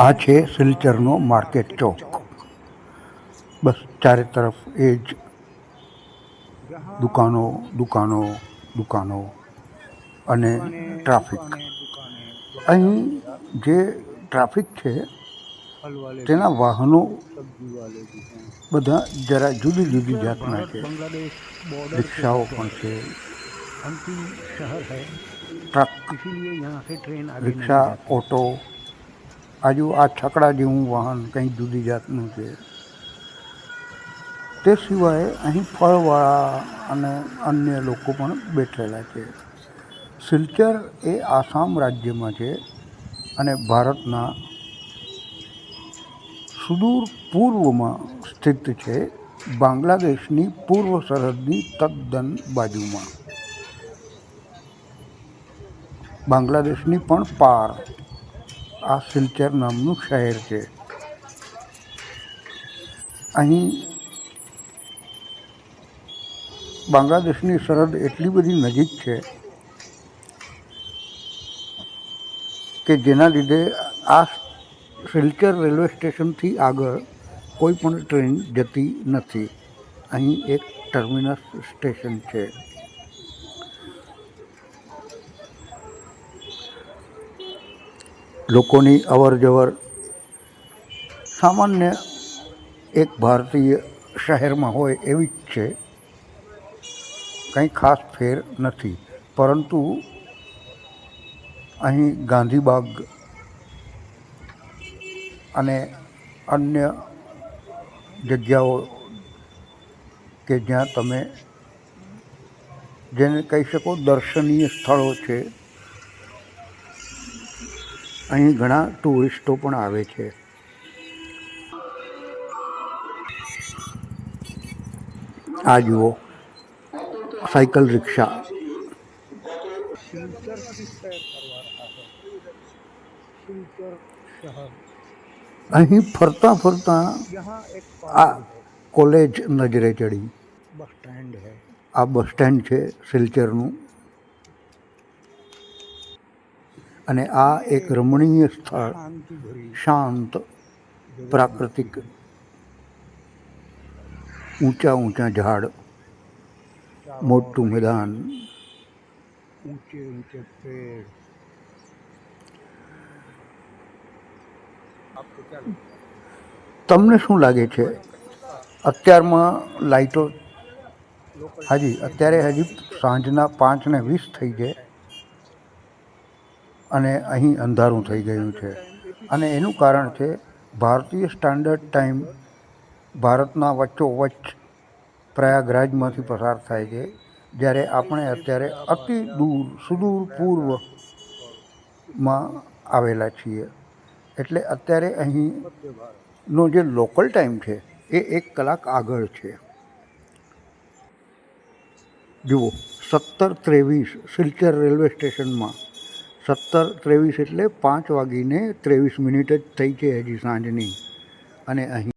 આ છે સિલ્ચરનો માર્કેટ ચોક. બસ ચારે તરફ એ જ દુકાનો દુકાનો દુકાનો અને ટ્રાફિક. અહીં જે ટ્રાફિક છે તેના વાહનો બધા જરા જુદી જુદી જાતના છે. રિક્ષાઓ પણ છે. ટ્રક રિક્ષા ઓટો આજુ આ છકડા જેવું વાહન કંઈ જુદી જાતનું છે. તે સિવાય અહીં ફળવાળા અને અન્ય લોકો પણ બેઠેલા છે. સિલ્ચર એ આસામ રાજ્યમાં છે અને ભારતના સુદૂર પૂર્વમાં સ્થિત છે બાંગ્લાદેશની પૂર્વ સરહદની તદ્દન બાજુમાં. બાંગ્લાદેશની પણ પાર આ સિલચર નામનું શહેર છે. અહીં બાંગ્લાદેશની સરહદ એટલી બધી નજીક છે કે જેના લીધે આ સિલચર રેલવે સ્ટેશનથી આગળ કોઈ પણ ટ્રેન જતી નથી. અહીં એક ટર્મિનસ સ્ટેશન છે. લોકોની અવર જવર સામાન્ય એક ભારતીય શહેરમાં હોય એવી જ છે. કંઈ ખાસ ફેર નથી. પરંતુ અહીં ગાંધીબાગ અને અન્ય જગ્યાઓ કે જ્યાં તમે જેને કહી શકો દર્શનીય સ્થળો છે અહીં ઘણા ટુરિસ્ટો પણ આવે છે. આ જુઓ સાયકલ રિક્ષા. અહીં ફરતા ફરતા આ કોલેજ નજરે ચડી. બસ સ્ટેન્ડ આ બસ સ્ટેન્ડ છે સિલ્ચરનું. અને આ એક રમણીય સ્થળ શાંત પ્રાકૃતિક ઊંચા ઊંચા ઝાડ મોટું મેદાન. તમને શું લાગે છે? અત્યારમાં લાઇટો હાજી અત્યારે હજી સાંજના પાંચ ને વીસ થઈ જાય અને અહીં અંધારું થઈ ગયું છે. અને એનું કારણ છે, ભારતીય સ્ટાન્ડર્ડ ટાઈમ ભારતના વચ્ચોવચ્ચ પ્રયાગરાજમાંથી પસાર થાય છે. જ્યારે આપણે અત્યારે અતિ દૂર, સુદૂર પૂર્વમાં આવેલા છીએ. એટલે અત્યારે અહીંનો જે લોકલ ટાઈમ છે, એ એક કલાક આગળ છે. જુઓ, સત્તર ત્રેવીસ સિલચર રેલવે સ્ટેશનમાં સત્તર ત્રેવીસ એટલે પાંચ વાગીને ત્રેવીસ મિનિટ જ થઈ છે હજી સાંજની. અને અહીં